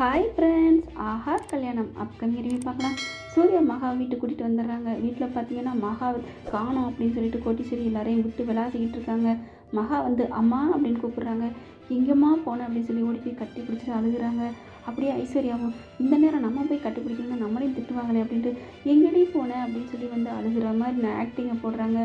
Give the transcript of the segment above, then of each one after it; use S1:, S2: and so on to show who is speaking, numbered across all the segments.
S1: Hi friends ஆஹா கல்யாணம். Upcoming review பார்க்கலாம். சூர்யா மகா வீட்டுக்கு கூட்டிகிட்டு வந்துடுறாங்க. வீட்டில் பார்த்தீங்கன்னா மகா காணோம் அப்படின்னு சொல்லிட்டு கோட்டீஸ்வரி எல்லாரையும் விட்டு விளாசிக்கிட்டு இருக்காங்க. மகா வந்து அம்மா அப்படின்னு கூப்பிட்றாங்க. எங்கேம்மா போனேன் அப்படின்னு சொல்லி ஓடி போய் கட்டி பிடிச்சிட்டு அழுகுறாங்க. அப்படியே ஐஸ்வர்யாவும் இந்த நேரம் நம்ம போய் கட்டி பிடிக்கணும்னு நம்மளையும் திட்டுவாங்களே அப்படின்ட்டு எங்கடி போனேன் அப்படின்னு சொல்லி வந்து அழுகுற மாதிரி நான் ஆக்டிங்கை போடுறாங்க.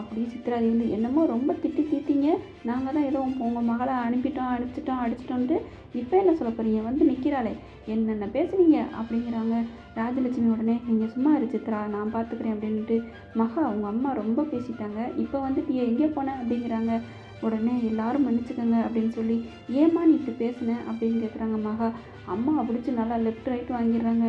S1: அப்படியே சித்ராதி வந்து என்னமோ ரொம்ப திட்டி தீத்திங்க நாங்கள் தான் ஏதோ உங்கள் மகளை அனுப்பிட்டோம் அடிச்சிட்டோம் அடிச்சிட்டோன்ட்டு இப்போ என்ன சொல்ல போகிறீங்க வந்து நிற்கிறாளே என்னென்ன பேசுனீங்க? அப்படிங்கிறாங்க. ராஜலட்சுமி உடனே நீங்கள் சும்மா இரு சித்ரா நான் பார்த்துக்கிறேன் அப்படின்ட்டு மகா அவங்க அம்மா ரொம்ப பேசிட்டாங்க. இப்போ வந்து நீ எங்கே போனேன் அப்படிங்கிறாங்க. உடனே எல்லாரும் மன்னிச்சுக்கோங்க அப்படின்னு சொல்லி ஏம்மா நீ இப்படி பேசுன? அப்படின்னு கேட்குறாங்க மகா. அம்மா பிடிச்சி நல்லா லெஃப்ட் ரைட் வாங்கிடுறாங்க.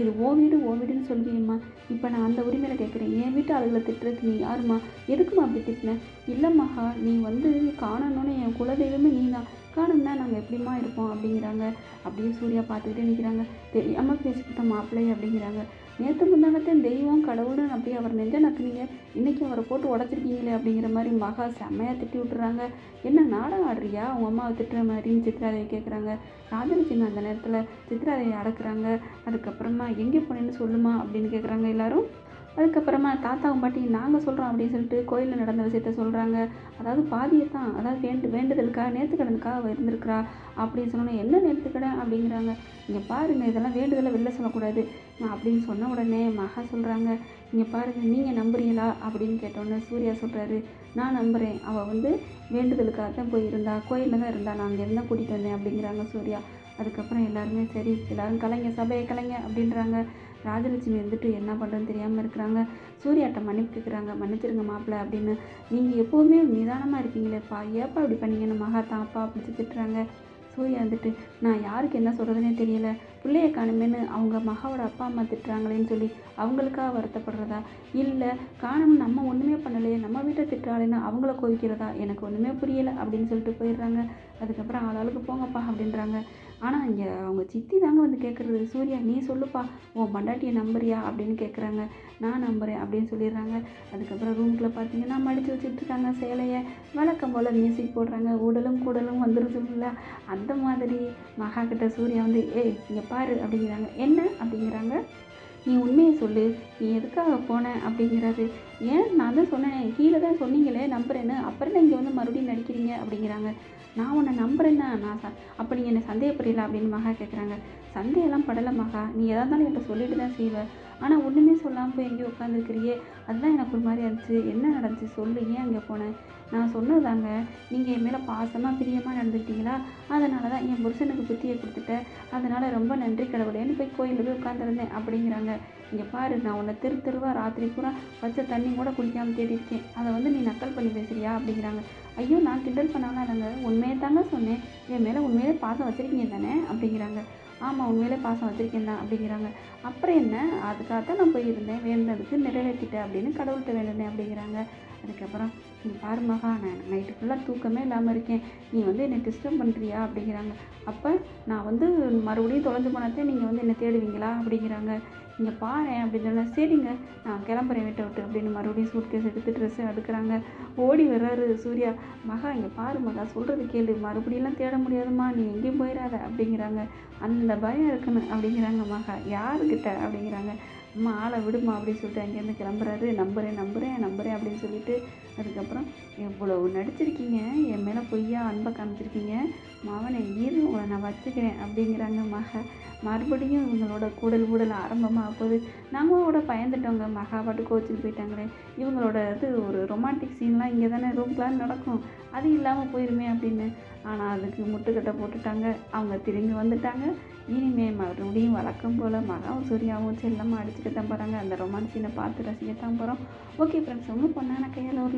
S1: இது ஓ வீடு ஓ வீடுன்னு சொல்வியம்மா இப்போ நான் அந்த உரிமையில் கேட்குறேன் என் வீட்டு ஆளுகளை திட்டுறதுக்கு நீ யாருமா எதுக்குமா அப்படி திட்டின? இல்லை மகா நீ வந்து காணணும்னு என் குலதெய்வமே நீ தான் காணும்னா நாங்கள் எப்படிமா இருப்போம் அப்படிங்கிறாங்க. அப்படியே சூர்யா பார்த்துக்கிட்டே நிற்கிறாங்க தெரியாமல் பேசிக்கிட்ட மாப்பிள்ளை அப்படிங்கிறாங்க. நேற்று முந்தானத்தையும் தெய்வம் கடவுள்னு அப்படி அவர் நெஞ்ச நக்குனீங்க. இன்றைக்கி அவரை போட்டு உடச்சிருக்கீங்களே அப்படிங்கிற மாதிரி மகா செம்மையாக திட்டி விட்டுறாங்க. என்ன நாடகம் ஆடுறியா? அவங்க அம்மாவை திட்டுற மாதிரின்னு சித்ராதேவி கேட்குறாங்க ராஜலட்சுமி அந்த நேரத்தில் சித்ராதேவி அடக்குறாங்க. அதுக்கப்புறமா எங்கே போனேன்னு சொல்லுமா அப்படின்னு கேட்குறாங்க எல்லோரும். அதுக்கப்புறமா தாத்தாவும் பாட்டி நாங்கள் சொல்கிறோம் அப்படின்னு சொல்லிட்டு கோயிலில் நடந்த விஷயத்த சொல்கிறாங்க அதாவது பாதியை தான் அதாவது வேண்டு வேண்டுதலுக்கா நேர்த்துக்கடனுக்காக இருந்திருக்கிறா அப்படின்னு சொன்னோன்னே என்ன நேர்த்துக்கடன் அப்படிங்கிறாங்க. இங்கே பாருங்கள் இதெல்லாம் வேண்டுதலை வெளில சொல்லக்கூடாது. அப்படின்னு சொன்ன உடனே மகா சொல்கிறாங்க இங்கே பாருங்கள் நீங்கள் நம்புறீங்களா அப்படின்னு கேட்டோன்னே சூர்யா சொல்கிறாரு நான் நம்புகிறேன் அவள் வந்து வேண்டுதலுக்காக தான் போய் இருந்தா கோயிலில் தான் இருந்தா நான் அங்கே இருந்தால் கூட்டிகிட்டு வந்தேன் அப்படிங்கிறாங்க சூர்யா. அதுக்கப்புறம் எல்லாருமே சரி எல்லோரும் கலைங்க சபையை கலைங்க அப்படின்றாங்க. ராஜலட்சுமி வந்துட்டு என்ன பண்ணுறதுன்னு தெரியாமல் இருக்கிறாங்க. சூர்யாட்ட மன்னிப்பு கேட்குறாங்க மன்னிச்சிருங்க மாப்பிள்ள அப்படின்னு. நீங்கள் எப்போவுமே நிதானமாக இருக்கீங்களேப்பா ஏப்பா இப்படி பண்ணீங்கன்னு மகா தாப்பா அப்படி திட்டுறாங்க. சூர்யா வந்துட்டு நான் யாருக்கு என்ன சொல்கிறதுனே தெரியல. பிள்ளைய காணுமேன்னு அவங்க மகாவோட அப்பா அம்மா திட்டுறாங்களேன்னு சொல்லி அவங்களுக்காக வருத்தப்படுறதா? இல்லை காணணும் நம்ம ஒன்றுமே பண்ணலையே. நம்ம வீட்டை திட்டுறாளேன்னு அவங்கள கோவிக்கிறதா? எனக்கு ஒன்றுமே புரியலை அப்படின்னு சொல்லிட்டு போயிடுறாங்க. அதுக்கப்புறம் ஆளாளுக்கு போங்கப்பா அப்படின்றாங்க. ஆனால் இங்கே அவங்க சித்தி தாங்க வந்து கேட்குறது சூர்யா நீ சொல்லுப்பா. உன் பண்டாட்டியை நம்புறியா? அப்படின்னு கேட்குறாங்க நான் நம்புகிறேன் அப்படின்னு சொல்லிடுறாங்க. அதுக்கப்புறம் ரூம்குள்ளே பார்த்தீங்கன்னா மடித்து வச்சுட்ருக்காங்க சேலையை. வழக்கம் போல் மியூசிக் போடுறாங்க. உடலும் கூடலும் வந்துருதுங்களா அந்த மாதிரி மகா கிட்ட சூர்யா வந்து ஏய் இங்கே பாரு அப்படிங்கிறாங்க. என்ன? அப்படிங்கிறாங்க. நீ உண்மையை சொல்லு. நீ எதுக்காக போன அப்படிங்கிறாரு ஏன் நான் தான் சொன்னேன் கீழே தான் சொன்னீங்களே நம்புறேன்னு. அப்புறம் இங்கே வந்து மறுபடியும் நடிக்கிறீங்க அப்படிங்கிறாங்க. நான் உன்னை நம்புறேன்னா நான் ச அப்போ நீங்கள் என்னை சந்தேகப்படுறீங்களா அப்படின்னு மகா கேட்குறாங்க சந்தேகம்லாம் படலை மகா. நீ எதாக இருந்தாலும் என்கிட்ட சொல்லிட்டு தான் செய்வேன் ஆனால் ஒன்றுமே சொல்லாமல் போய் எங்கேயோ உட்காந்துருக்கிறியே அதுதான் எனக்கு ஒரு மாதிரி இருந்துச்சு. என்ன நடந்துச்சு? சொல்லு. ஏன் அங்கே போனேன் நான் சொன்னதாங்க. நீங்கள் என் மேலே பாசமாக பிரியமாக நடந்துக்கிட்டீங்களா? அதனால தான் என் புருஷனுக்கு புத்தியை கொடுத்துட்டேன். அதனால் ரொம்ப நன்றி கடவுளேன்னு போய் கோயிலில் போய் உட்காந்துருந்தேன் அப்படிங்கிறாங்க. இங்கே பாரு நான் உன்னை திரு திருவா ராத்திரி பூரா பச்சை தண்ணி கூட குடிக்காமல் தேடிருக்கேன் அதை வந்து நீ நக்கல் பண்ணி பேசுகிறியா அப்படிங்கிறாங்க. ஐயோ நான் கிண்டல் பண்ணாலாம் இல்லைங்க. உண்மையை தாங்க சொன்னேன். என் மேலே உண்மையிலே பாசம் வச்சுருக்கீங்க தானே அப்படிங்கிறாங்க. ஆமாம் உண்மையிலே பாசம் வச்சுருக்கேன் தான் அப்படிங்கிறாங்க. அப்புறம் என்ன? அதுக்காக தான் நான் போயிருந்தேன். வேண்டதுக்கு நிறைவேற்றிட்டேன் அப்படின்னு கடவுள்கிட்ட வேண்டினேன் அப்படிங்கிறாங்க. அதுக்கப்புறம் நீ பாரு மகா நான் நைட்டு ஃபுல்லாக தூக்கமே இல்லாமல் இருக்கேன். நீ வந்து என்னை டிஸ்டர்ப் பண்ணுறியா அப்படிங்கிறாங்க. அப்போ நான் வந்து மறுபடியும் தொலைஞ்சு போனதே நீங்கள் வந்து என்னை தேடுவீங்களா? அப்படிங்கிறாங்க. நீங்கள் பாரு அப்படின்னு சொன்னால் சரிங்க நான் கிளம்புறேன் வீட்டை விட்டு அப்படின்னு மறுபடியும் சூட் கேஸ் எடுத்து ட்ரெஸ்ஸை எடுக்கிறாங்க ஓடி வர்றாரு சூர்யா. மகா இங்கே பாரு மகா சொல்கிறது கேளு. மறுபடியெல்லாம் தேட முடியாதுமா நீ எங்கேயும் போயிடாத அப்படிங்கிறாங்க. அந்த பயம் இருக்கணும் அப்படிங்கிறாங்க மகா. யாருக்கிட்ட அப்படிங்கிறாங்க. அம்மா ஆளை விடுமா அப்படின்னு சொல்லிட்டு அங்கேருந்து கிளம்புறாரு. நம்புகிறேன் நம்புகிறேன் நம்புகிறேன் அப்படின்னு சொல்லிட்டு அதுக்கப்புறம் இவ்வளவு நடிச்சிருக்கீங்க என் மேலே பொய்யா அன்பை காமிச்சிருக்கீங்க மாவனை இரு உங்களை நான் வச்சுக்கிறேன் அப்படிங்கிறாங்க மக. மறுபடியும் இவங்களோட கூடல் கூடல் ஆரம்பமாக போகுது. நம்மளோட பயந்துட்டவங்க மகா பாட்டு கோச்சில் போயிட்டாங்களே. இவங்களோட இது ஒரு ரொமான்டிக் சீன்லாம் இங்கே தானே ரூம்லாம் நடக்கும். அது இல்லாமல் போயிருமே அப்படின்னு. ஆனால் அதுக்கு முட்டுக்கட்டை போட்டுட்டாங்க. அவங்க திரும்பி வந்துட்டாங்க. இனிமே மறுபடியும் வழக்கம் போல் மகாவும் சூர்யாவும் செல்லமாக அடிச்சுக்க தான் போகிறாங்க அந்த ரொமான்ஸ் சீனை பார்த்து ரசிக்க தான் போகிறோம் ஓகே ஃப்ரெண்ட்ஸ் ஒன்றும் பொண்ணான கையால் ஒரு